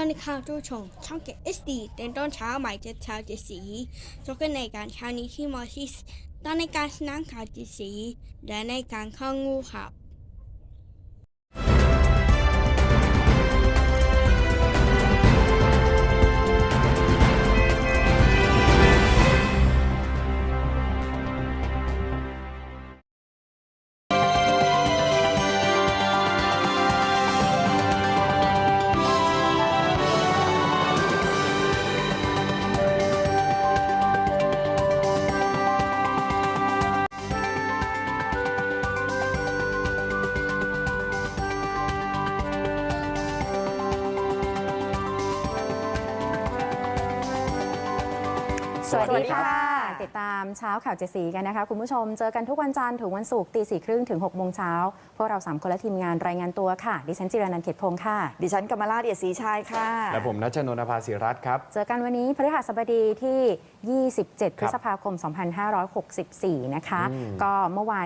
วัสดีค่ะทุกชมช่องเกตเอสดีเต้นต้นเช้าใหม่เจ็ดเช้าเจ็ดสีจบกันในการเช้านี้ที่มอชิสตอนในการสนามข่าวเจ็ดสี และในการข้างูครับ สวัสดีค่ะ ติดตามเช้าข่าวเจดสีกันนะคะ คุณผู้ชมเจอกันทุกวันจันทร์ถึงวันศุกร์ตีสี่ครึ่งถึง6กโมงเช้าพวกเราสามคนและทีมงานรายงานตัวค่ะ ดิฉันจิรานันท์เขตพงศ์ค่ะ ดิฉันกำมลาดเอียดศรีชัยค่ะ และผมนัชนนภาศิรัตน์ครับ เจอกันวันนี้พฤหัสบดีที่ 27 พฤษภาคม 2564 นะคะอืมก็เมื่อวาน